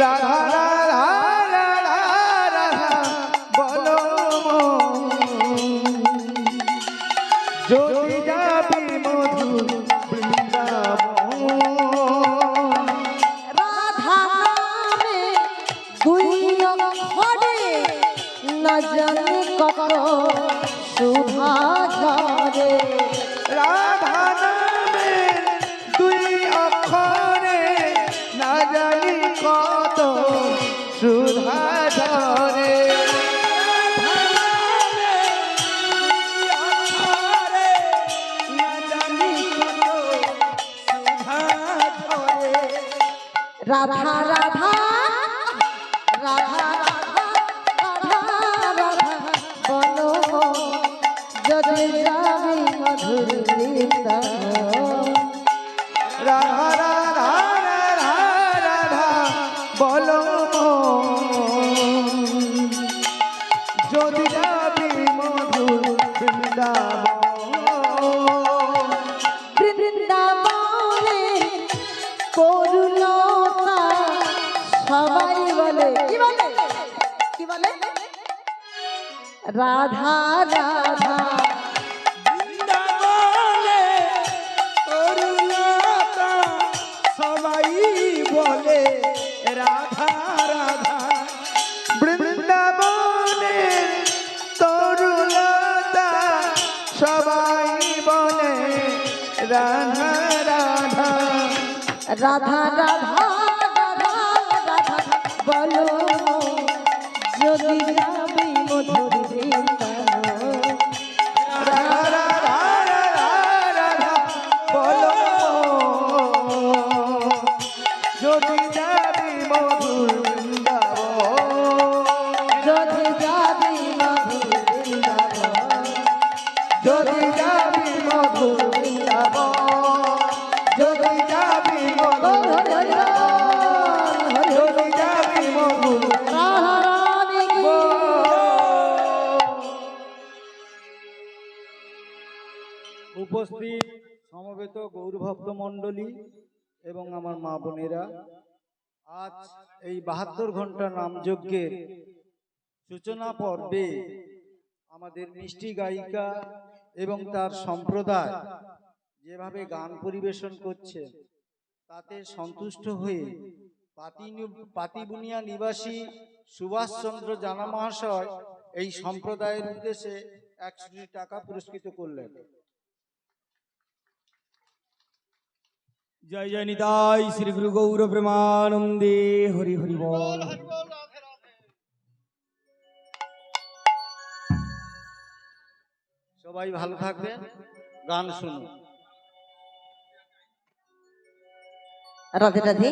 রাধা কত সুধা ঝরে রাধা নামের দুই অক্ষরে না জানি কত সুধা ধরে রাধা রাধা। বলে? কি বলে? কি বলে? রাধা রাধা। বৃন্দাবনে সবাই বলে রাধা রাধা। বৃন্দাবনের তরুণতা সবাই বলে রাধা রাধা। রাধা রাধা। উপস্থিত সমবেত গৌরভক্ত মণ্ডলী এবং আমার মা বোনেরা, আজ এই বাহাত্তর ঘণ্টা নামযজ্ঞের সূচনা পর্বে আমাদের মিষ্টি গায়িকা এবং তার সম্প্রদায় যেভাবে গান পরিবেশন করছে, তাতে সন্তুষ্ট হয়ে পাতি পাতিবুনিয়া নিবাসী সুভাষচন্দ্র জানা মহাশয় এই সম্প্রদায়ের উদ্দেশ্যে একশো টাকা পুরস্কৃত করলেন। জয় জয় নিতাই শ্রী গুরু গৌর প্রেমানন্দে হরি হরি বল। সবাই ভালো থাকবে গান শুনুন। রাধে রাধে।